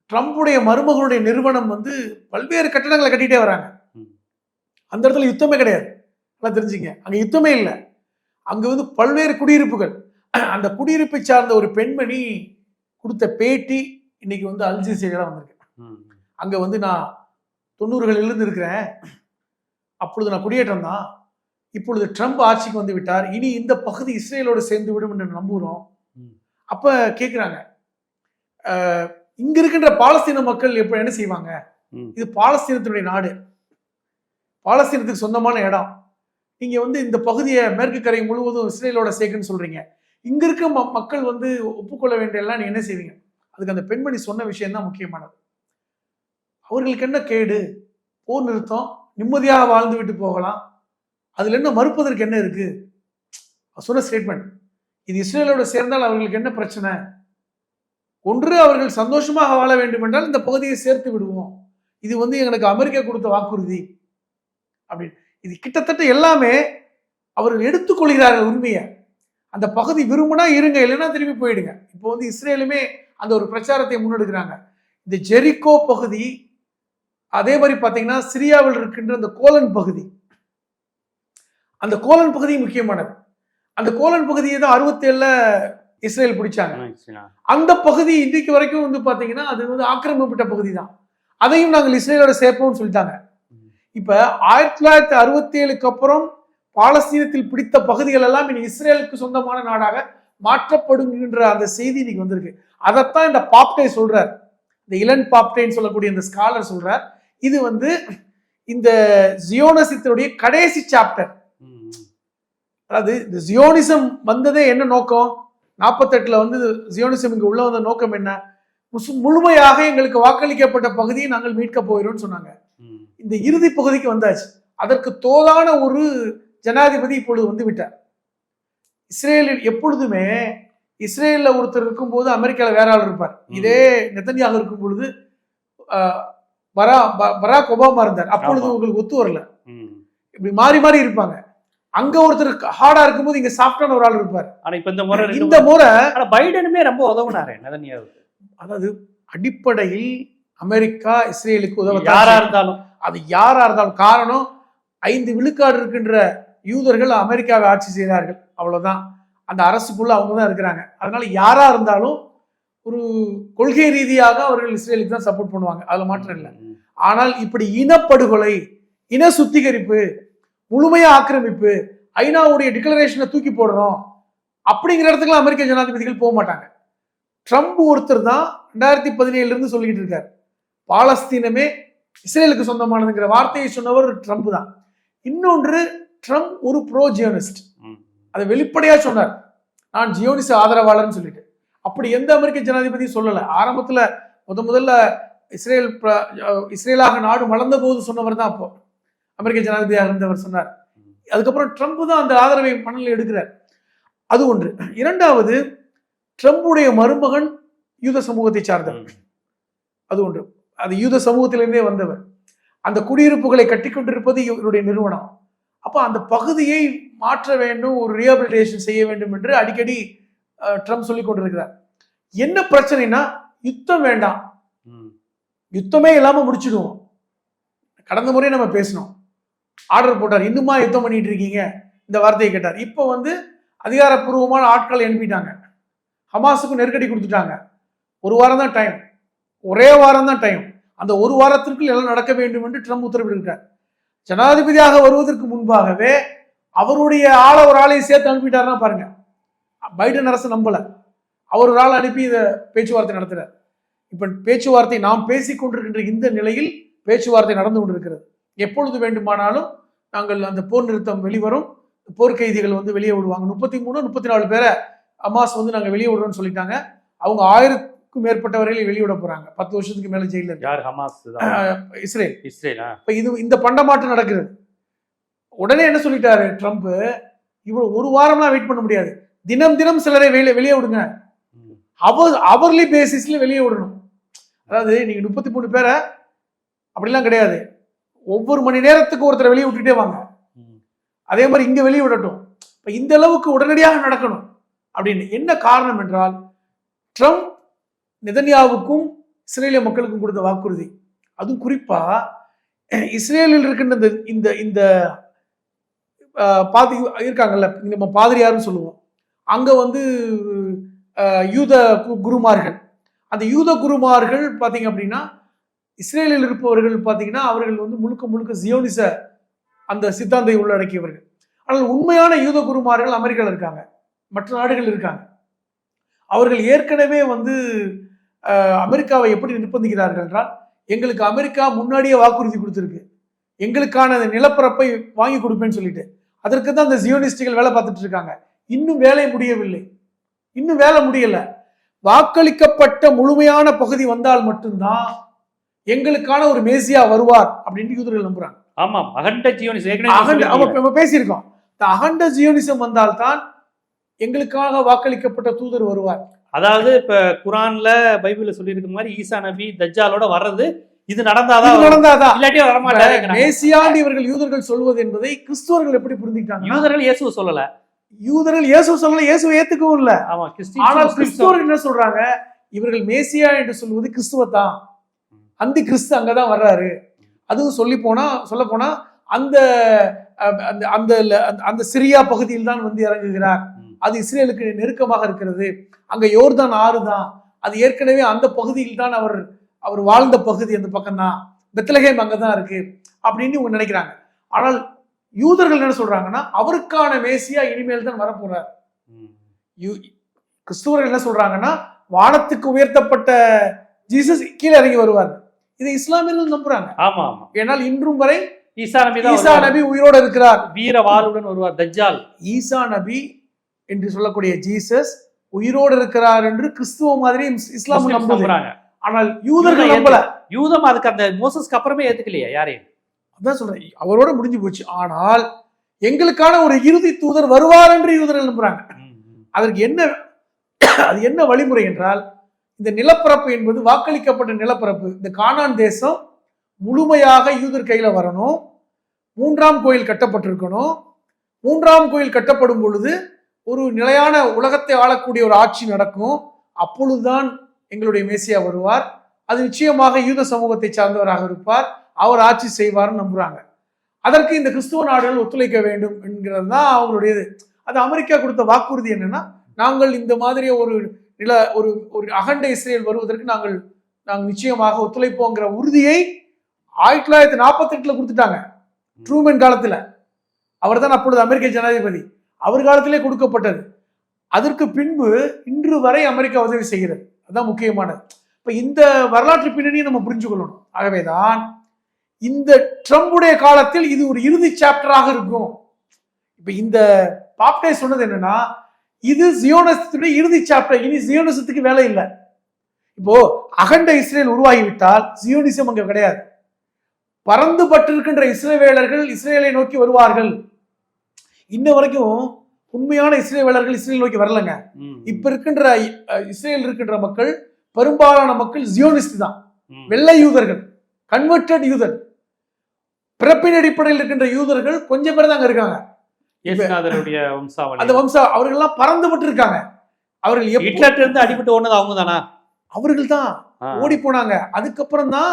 ட்ரம்ப்புடைய மருமகனுடைய நிறுவனம் வந்து பல்வேறு கட்டடங்களை கட்டிட்டே வராங்க. அந்த இடத்துல யுத்தமே கிடையாது. நல்லா தெரிஞ்சுங்க. அங்க யுத்தமே இல்லை. அங்க வந்து பல்வேறு குடியிருப்புகள். அந்த குடியிருப்பை சார்ந்த ஒரு பெண்மணி கொடுத்த பேட்டி இன்னைக்கு வந்து அல்ஜீசியெல்லாம் வந்திருக்கு. அங்க வந்து நான் தொண்ணூறுகளில் இருந்து இருக்கிறேன். அப்பொழுது நான் குடியேற்றம் தான். இப்பொழுது ட்ரம்ப் ஆட்சிக்கு வந்து விட்டார். இனி இந்த பகுதி இஸ்ரேலோடு சேர்ந்து விடும் என்று நம்புகிறோம். அப்ப கேக்குறாங்க. அஹ், இங்க இருக்கின்ற பாலஸ்தீன மக்கள் எப்ப என்ன செய்வாங்க. இது பாலஸ்தீனத்தினுடைய நாடு. பாலஸ்தீனத்துக்கு சொந்தமான இடம். நீங்கள் வந்து இந்த பகுதியை மேற்கு கரை முழுவதும் இஸ்ரேலோட சேர்க்குன்னு சொல்கிறீங்க இங்கே இருக்க ம- மக்கள் வந்து ஒப்புக்கொள்ள வேண்டியெல்லாம் நீங்கள் என்ன செய்வீங்க? அதுக்கு அந்த பெண்மணி சொன்ன விஷயம்தான் முக்கியமானது. அவர்களுக்கு என்ன கேடு? போர் நிறுத்தம் நிம்மதியாக வாழ்ந்து விட்டு போகலாம். அதில் என்ன மறுப்பதற்கு என்ன இருக்குது சொன்ன ஸ்டேட்மெண்ட் இது இஸ்ரேலோட சேர்ந்தால் அவர்களுக்கு என்ன பிரச்சனை? ஒன்று அவர்கள் சந்தோஷமாக வாழ வேண்டும் என்றால் இந்த பகுதியை சேர்த்து விடுவோம். இது வந்து எங்களுக்கு அமெரிக்கா கொடுத்த வாக்குறுதி. அப்படின்னு. இது கிட்டத்தட்ட எல்லாமே அவர்கள் எடுத்துக்கொள்கிறார்கள் உண்மையை. அந்த பகுதி விரும்பினா இருங்க இல்லைன்னா திரும்பி போயிடுங்க. இப்போ வந்து இஸ்ரேலுமே அந்த ஒரு பிரச்சாரத்தை முன்னெடுக்கிறாங்க. இந்த ஜெரிகோ பகுதி அதே மாதிரி பார்த்தீங்கன்னா சிரியாவில் இருக்கின்ற அந்த கோலன் பகுதி. அந்த கோலன் பகுதி முக்கியமானது. அந்த கோலன் பகுதியை தான் அறுபத்தேழுல இஸ்ரேல் பிடிச்சாங்க. அந்த பகுதி இன்றைக்கு வரைக்கும் வந்து பாத்தீங்கன்னா அது வந்து ஆக்கிரமிக்கப்பட்ட பகுதி தான். அதையும் நாங்கள் இஸ்ரேலோட சேர்ப்போம்னு சொல்லிட்டாங்க. இப்ப ஆயிரத்தி தொள்ளாயிரத்தி அறுபத்தி ஏழுக்கு அப்புறம் பாலஸ்தீனத்தில் பிடித்த பகுதிகள் எல்லாம் இனி இஸ்ரேலுக்கு சொந்தமான நாடாக மாற்றப்படுகின்ற அந்த செய்தி இன்னைக்கு வந்திருக்கு. அதைத்தான் இந்த பாப்டே சொல்றார். இந்த இளன் பாப்டேன்னு சொல்லக்கூடிய இந்த ஸ்காலர் சொல்றார். இது வந்து இந்த ஜியோனசித்தினுடைய கடைசி சாப்டர் அதாவது இந்த ஜியோனிசம் வந்ததே என்ன நோக்கம்? நாற்பத்தெட்டுல வந்து ஜியோனிசம் இங்க உள்ள வந்த நோக்கம் என்ன? முழுமையாக எங்களுக்கு வாக்களிக்கப்பட்ட பகுதியை நாங்கள் மீட்க போகிறோம்னு சொன்னாங்க. இந்த இறுதி பகுதிக்கு வந்தாச்சு. அதற்கு தோதான ஒரு ஜனாதிபதி இப்பொழுது வந்து விட்டார். இஸ்ரேலில் எப்பொழுதுமே இஸ்ரேல்ல ஒருத்தர் இருக்கும்போது அமெரிக்கால வேற ஆள் இருப்பார். இதே நெத்தனியாக இருக்கும் பொழுது பரா பராக் ஒபாமா இருந்தார். அப்பொழுது. உங்களுக்கு ஒத்து வரல. இப்படி மாறி மாறி இருப்பாங்க. அங்க ஒருத்தர் ஹார்டா இருக்கும்போது இங்க சாஃப்டான ஒரு ஆள் இருப்பார். ஆனா இப்ப இந்த முறை இந்த முறை. பைடனுமே ரொம்ப உதவுனாரு நதன்யாவுக்கு அதாவது அடிப்படையில் அமெரிக்கா இஸ்ரேலுக்கு உதவ யாரா இருந்தாலும். அது யாரா இருந்தாலும் காரணம் ஐந்து விழுக்காடு இருக்கின்ற யூதர்கள் அமெரிக்காவை ஆட்சி செய்கிறார்கள் அவ்வளவுதான். அந்த அரசுக்குள்ள அவங்க தான் இருக்கிறாங்க. அதனால யாரா இருந்தாலும் ஒரு கொள்கை ரீதியாக அவர்கள் இஸ்ரேலுக்கு தான் சப்போர்ட் பண்ணுவாங்க. அதுல மாற்றம் இல்லை. ஆனால் இப்படி இனப்படுகொலை இன சுத்திகரிப்பு முழுமையா ஆக்கிரமிப்பு ஐநாவுடைய டிக்ளரேஷனை தூக்கி போடுறோம் அப்படிங்கிற இடத்துக்குலாம் அமெரிக்க ஜனாதிபதிகள் போக மாட்டாங்க. ட்ரம்ப் ஒருத்தர் தான் ரெண்டாயிரத்தி பதினேழுல இருந்து சொல்லிக்கிட்டு இருக்காரு. பாலஸ்தீனமே இஸ்ரேலுக்கு சொந்தமானதுங்கிற வார்த்தையை சொன்னவர் ட்ரம்ப் தான். இன்னொன்று ட்ரம்ப் ஒரு ப்ரோ ஜியோனிஸ்ட் ம். அதை வெளிப்படையா சொன்னார். நான் ஜியோனிச ஆதரவாளர்னு சொல்லிட்டு அப்படி எந்த அமெரிக்க ஜனாதிபதியும் சொல்லல. ஆரம்பத்துல முத முதல்ல இஸ்ரேல் இஸ்ரேலாக நாடு வளர்ந்த போது சொன்னவர் தான் அப்போ. அமெரிக்க ஜனாதிபதியாக இருந்தவர் சொன்னார். அதுக்கப்புறம் ட்ரம்ப் தான் அந்த ஆதரவை மணலில் எடுக்கிறார். அது ஒன்று. இரண்டாவது ட்ரம்புடைய மருமகன் யூத சமூகத்தை சார்ந்தவர். அது ஒன்று. அது யூத சமூகத்திலிருந்தே வந்தவர். அந்த குடியிருப்புகளை கட்டிக்கொண்டிருப்பது இவருடைய நிறுவனம். அப்ப அந்த பகுதியை மாற்ற வேண்டும் ஒரு ரீஹபிலிட்டேஷன் செய்ய வேண்டும் என்று அடிக்கடி ட்ரம்ப் சொல்லிக் கொண்டிருக்கிறார். என்ன பிரச்சனைனா யுத்தம் வேண்டாம். யுத்தமே இல்லாம முடிச்சிடுவோம். கடந்த முறை நம்ம பேசினோம். ஆர்டர் போட்டார் இன்னுமா யுத்தம் பண்ணிட்டு இருக்கீங்க? இந்த வார்த்தையை கேட்டார். இப்போ வந்து அதிகாரப்பூர்வமான ஆட்களை அனுப்பிட்டாங்க ஹமாஸுக்கு நெருக்கடி கொடுத்துட்டாங்க. ஒரு வாரம் தான் டைம் ஒரே வாரம் தான் டைம் அந்த ஒரு வாரத்திற்குள் எல்லாம் நடக்க வேண்டும் என்று ட்ரம்ப் உத்தரவிடுகிறார். ஜனாதிபதியாக வருவதற்கு முன்பாகவே அவருடைய ஆள ஒரு ஆளையும் சேர்த்து அனுப்பிட்டாருன்னா பாருங்க. பைடன் அரசு நம்பல. அவர் ஒரு ஆள் அனுப்பி இதை பேச்சுவார்த்தை நடத்துறார். இப்ப பேச்சுவார்த்தை நாம் பேசிக் கொண்டிருக்கின்ற இந்த நிலையில் பேச்சுவார்த்தை நடந்து கொண்டிருக்கிறது. எப்பொழுது வேண்டுமானாலும் நாங்கள் அந்த போர் நிறுத்தம் வெளிவரும். போர் கைதிகள் வந்து வெளியே விடுவாங்க முப்பத்தி மூணு முப்பத்தி நாலு பேரை அமாஸ் வந்து நாங்கள் வெளியே விடுறோம்னு சொல்லிட்டாங்க. அவங்க ஆயிரத்தி மேற்பட்டவர்களை வெளியிட போறாங்க. பத்து வருஷத்துக்கு மேல ஜெயில யார்? Hamas Israel. இஸ்ரேலா இப்ப இது இந்த பண்டமாற்றம் நடக்குது. உடனே என்ன சொல்லிட்டாரு ட்ரம்ப்? இவ்வளவு ஒரு வாரம்லாம் வெயிட் பண்ண முடியாது. தினம் தினம் சிலரை வெளியே வெளியே விடுங்க. அவர் அவர்லி பேசிஸ்ல வெளியே விடணும். அதாவது நீங்க முப்பத்தி மூணு பேரை அப்படிலாம் கிடையாது. ஒவ்வொரு மணி நேரத்துக்கு ஒருத்தரை வெளியே விட்டுட்டே வாங்க. அதே மாதிரி இங்க வெளியே விடட்டும். இப்ப இந்த அளவுக்கு உடனடியாக நடக்கணும் அப்படின்னு. என்ன காரணம் என்றால் ட்ரம்ப் நிதன்யாவுக்கும் இஸ்ரேலிய மக்களுக்கும் கொடுத்த வாக்குறுதி. அதுவும் குறிப்பா இஸ்ரேலில் இருக்கின்ற இந்த இந்த இந்த பாதி இருக்காங்கல்ல நம்ம பாதிரியார்னு சொல்லுவோம். அங்க வந்து யூத கு- குருமார்கள். அந்த யூத குருமார்கள் பாத்தீங்க அப்படின்னா இஸ்ரேலில் இருப்பவர்கள் பாத்தீங்கன்னா அவர்கள் வந்து முழுக்க முழுக்க ஜியோனிச அந்த சித்தாந்தை உள்ளடக்கியவர்கள். ஆனால் உண்மையான யூத குருமார்கள் அமெரிக்காவில் இருக்காங்க. மற்ற நாடுகள் இருக்காங்க. அவர்கள் ஏற்கனவே வந்து அமெரிக்காவை எப்படி நிர்பந்திக்கிறார்கள் என்றால் எங்களுக்கு அமெரிக்கா முன்னாடியே வாக்குறுதி கொடுத்துருக்கு. எங்களுக்கான அந்த நிலப்பரப்பை வாங்கி கொடுப்பேன்னு சொல்லிட்டு. அதற்கு தான் அந்த ஜியோனிஸ்டுகள் வேலை பார்த்துட்டு இருக்காங்க. இன்னும் வேலை முடியவில்லை. இன்னும் வேலை முடியல. வாக்களிக்கப்பட்ட முழுமையான பகுதி வந்தால் மட்டும்தான் எங்களுக்கான ஒரு மேசியா வருவார் அப்படின்னு யூதர்கள் நம்புறாங்க. ஆமாம் அகண்ட ஏற்கனவே அகண்ட பேசியிருக்கோம். அகண்ட ஜியோனிசம் வந்தால்தான் எங்களுக்காக வாக்களிக்கப்பட்ட தூதர் வருவார். அதாவது இப்ப குரான்ல பைபிள்ல சொல்லியிருக்க மாதிரி ஈசா நபி தஜ்ஜாலோட வர்றது இது நடந்தாதான் நடந்தாதான் இல்லாட்டியும் வரமாட்டாரு மேசியாண்டு இவர்கள் யூதர்கள் சொல்வது என்பதை கிறிஸ்துவர்கள் எப்படி புரிஞ்சுக்கிட்டாங்க யூதர்கள் இயேசுவை சொல்லல. யூதர்கள் இயேசு சொல்லல இயேசுவை ஏத்துக்கவும் இல்ல. ஆமா ஆனால் கிறிஸ்துவர்கள் என்ன சொல்றாங்க? இவர்கள் மேசியா என்று சொல்வது கிறிஸ்துவத்தான். அந்தி கிறிஸ்து அங்கதான் வர்றாரு. அதுவும் சொல்லி போனா சொல்ல போனா அந்த அந்த அந்த சிரியா பகுதியில் தான் வந்து இறங்குகிறார். அது இஸ்ரேலுக்கு நெருக்கமாக இருக்கிறது. அங்க யோர்தான் ஆறு தான் அது ஏற்கனவே அந்த பகுதியில் தான் அவர் அவர் வாழ்ந்த பகுதி அந்த பக்கம் தான் பெத்லகேம் அங்கதான் இருக்கு. அப்படின்னு இவங்க நினைக்கிறாங்க. ஆனால் யூதர்கள் என்ன சொல்றாங்கன்னா அவருக்கான மேசியா இனிமேல் தான் வரப்போறார் கிறிஸ்துவர்கள் என்ன சொல்றாங்கன்னா வானத்துக்கு உயர்த்தப்பட்ட ஜீசஸ் கீழே இறங்கி வருவார். இதை இஸ்லாமியர்கள் நம்புறாங்க. ஆமா ஆமா. ஏனால் இன்றும் வரை ஈசா நபி தான் ஈசா. நபி உயிரோடு இருக்கிறார். வீர வாளுடன் வருவார். தஜ்ஜால். ஈசா நபி என்று சொல்லக்கூடிய ஜீசஸ் உயிரோடு இருக்கிறார் என்று கிறிஸ்துவ மாதிரி இஸ்லாம் நம்புறாங்க. ஆனால் யூதர்கள் நம்பல. யூதம் அதுக்கு அந்த மோசஸ்க்கு அப்புறமே ஏத்துக்கலையா யாரையும்? அதான் சொல்றேன். அவரோட முடிஞ்சு போச்சு. ஆனால் எங்களுக்கான ஒரு இறுதி தூதர் வருவார் என்று யூதர்கள் நம்புறாங்க. அதற்கு என்ன அது என்ன வழிமுறை என்றால் இந்த நிலப்பரப்பு என்பது வாக்களிக்கப்பட்ட நிலப்பரப்பு. இந்த கானான் தேசம் முழுமையாக யூதர் கையில வரணும். மூன்றாம் கோயில் கட்டப்பட்டிருக்கணும். மூன்றாம் கோயில் கட்டப்படும் பொழுது ஒரு நிலையான உலகத்தை ஆளக்கூடிய ஒரு ஆட்சி நடக்கும். அப்பொழுதுதான் எங்களுடைய மேசியா வருவார். அது நிச்சயமாக யூத சமூகத்தை சார்ந்தவராக இருப்பார். அவர் ஆட்சி செய்வார்னு நம்புறாங்க. அதற்கு இந்த கிறிஸ்துவ நாடுகள் ஒத்துழைக்க வேண்டும் என்கிறது தான் அவங்களுடையது. அது அமெரிக்கா கொடுத்த வாக்குறுதி என்னன்னா நாங்கள் இந்த மாதிரி ஒரு நில ஒரு ஒரு அகண்ட இஸ்ரேல் வருவதற்கு நாங்கள் நாங்கள் நிச்சயமாக ஒத்துழைப்போங்கிற உறுதியை ஆயிரத்தி தொள்ளாயிரத்தி நாற்பத்தி எட்டுல கொடுத்துட்டாங்க. ட்ரூமன் காலத்துல. அவர் தான் அப்பொழுது அமெரிக்க ஜனாதிபதி. அவர் காலத்திலே கொடுக்கப்பட்டது. அதற்கு பின்பு இன்று வரை அமெரிக்கா உதவி செய்கிறது. அதுதான் முக்கியமானது. இப்போ இந்த வரலாற்று பின்னணியை நம்ம புரிஞ்சு கொள்ளணும் ஆகவேதான் இந்த ட்ரம்புடைய காலத்தில் இது ஒரு இறுதி சாப்டராக இருக்கும். இப்போ இந்த பாப்டே சொன்னது என்னன்னா இது ஜியோனசத்துடைய இறுதி சாப்டர். இனி ஜியோனிசத்துக்கு வேலை இல்லை. இப்போ அகண்ட இஸ்ரேல் உருவாகிவிட்டால் ஜியோனிசம் அங்கே கிடையாது. பறந்து பட்டிருக்கின்ற இஸ்ரேவேலர்கள் இஸ்ரேலை நோக்கி வருவார்கள். இன்ன வரைக்கும் உண்மையான இஸ்ரேவேலர்கள் இஸ்ரேல் நோக்கி வரலங்க. இப்ப இருக்கின்ற இஸ்ரேல் இருக்கின்ற மக்கள் பெரும்பாலான மக்கள் ஜியோனிஸ்ட் தான். வெள்ளை யூதர்கள் கன்வெர்டட் யூதர். பிறப்பின் அடிப்படையில் இருக்கின்ற யூதர்கள் கொஞ்சம் பேர் தாங்க இருக்காங்க. அந்த வம்சா அவர்கள்லாம் பறந்துபட்டு இருக்காங்க அவர்கள் இருந்து அடிபட்டு ஓடுனது அவங்க தானா அவர்கள் தான் ஓடி போனாங்க. அதுக்கப்புறம் தான்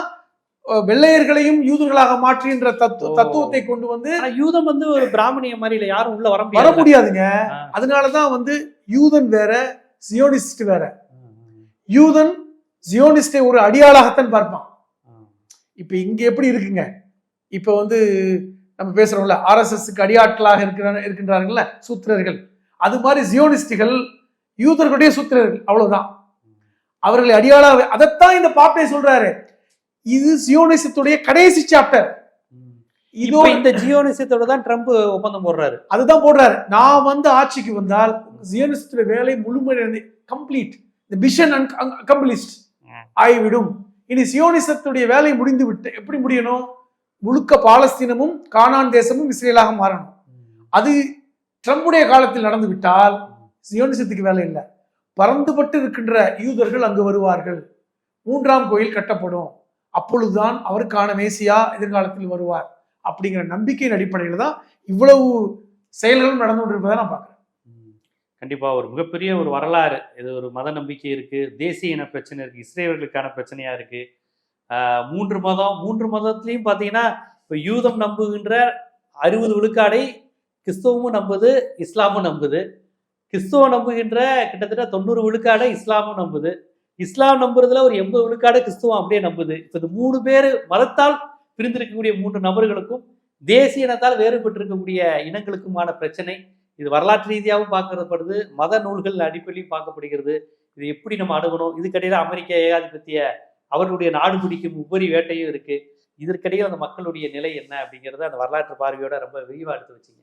வெள்ளையர்களையும் யூதர்களாக மாற்றுகின்ற தத்துவ ஓ. தத்துவத்தை கொண்டு வந்து யூதம் வந்து ஒரு பிராமணிய மாதிரி யாரும் உள்ள வர வர முடியாது முடியாதுங்க. அதனாலதான் வந்து யூதன் வேற சியோனிஸ்ட் வேற. யூதன் ஜியோனிஸ்டை ஒரு அடியாளாகத்தான் பார்ப்பான். இப்ப இங்க எப்படி இருக்குங்க? இப்ப வந்து நம்ம பேசுறோம்ல ஆர்எஸ்எஸ்க்கு அடியாட்களாக இருக்கிற இருக்கின்றார்கள்ல சூத்திரர்கள். அது மாதிரி ஜியோனிஸ்டுகள் யூதர்களுடைய சூத்திரர்கள் அவ்வளவுதான். அவர்களை அடியாளாக அதைத்தான் இந்த பாப்பே சொல்றாரு. இது சியோனிசத்துடைய கடைசி சாப்டர் இதோ இந்த ஜியோனிசத்தோட தான் ட்ரம்ப் ஒப்பந்தம் போடுறாரு. அதுதான் போடுறாரு. நான் வந்து ஆட்சிக்கு வந்தால் ஜியோனிஸ்டுடைய வேலை முழுமையாக கம்ப்ளீட் இந்த மிஷன் அக்கம்ப்ளிஸ்ட். ஆகிவிடும். இனி சியோனிசத்துடைய வேலை முடிந்து விட்டு எப்படி முடியணும்? முழுக்க பாலஸ்தீனமும் கானான் தேசமும் இஸ்ரேலாக மாறணும். அது ட்ரம்புடைய காலத்தில் நடந்து விட்டால் சியோனிசத்துக்கு வேலை இல்லை. பறந்துபட்டு இருக்கின்ற யூதர்கள் அங்கு வருவார்கள். மூன்றாம் கோயில் கட்டப்படும். அப்பொழுதுதான் அவருக்கான மேசியா எதிர்காலத்தில் வருவார் அப்படிங்கிற நம்பிக்கையின் அடிப்படையில் தான் இவ்வளவு செயல்களும் நடந்து கொண்டிருப்பதை நான் பார்க்குறேன். கண்டிப்பாக ஒரு மிகப்பெரிய ஒரு வரலாறு. இது ஒரு மத நம்பிக்கை இருக்குது தேசிய இன பிரச்சனை இருக்கு இஸ்ரேலர்களுக்கான பிரச்சனையாக இருக்குது மூன்று மதம் மூன்று மதத்துலேயும் பார்த்தீங்கன்னா இப்போ யூதம் நம்புகின்ற அறுபது விழுக்காடை கிறிஸ்தவமும் நம்புது இஸ்லாமும் நம்புது. கிறிஸ்தவம் நம்புகின்ற கிட்டத்தட்ட தொண்ணூறு விழுக்காடை இஸ்லாமும் நம்புது. இஸ்லாம் நம்புறதுல ஒரு எண்பது விழுக்காடு கிறிஸ்துவம் அப்படியே நம்புது. இப்போ இந்த மூணு பேர் மதத்தால் பிரிந்திருக்கக்கூடிய மூன்று நபர்களுக்கும் தேசிய இனத்தால் வேறுபட்டு இருக்கக்கூடிய இனங்களுக்குமான பிரச்சனை. இது வரலாற்று ரீதியாகவும் பார்க்கப்படுது. மத நூல்கள் அடிப்படையிலும் பார்க்கப்படுகிறது. இது எப்படி நம்ம அணுகணும்? இதுக்கடையில அமெரிக்க ஏகாதிபத்திய அவர்களுடைய நாடு பிடிக்கும் உபரி வேட்டையும் இருக்கு. இதற்கிடையில் அந்த மக்களுடைய நிலை என்ன அப்படிங்கிறத அந்த வரலாற்று பார்வையோட ரொம்ப விரிவாக எடுத்து வச்சிங்க.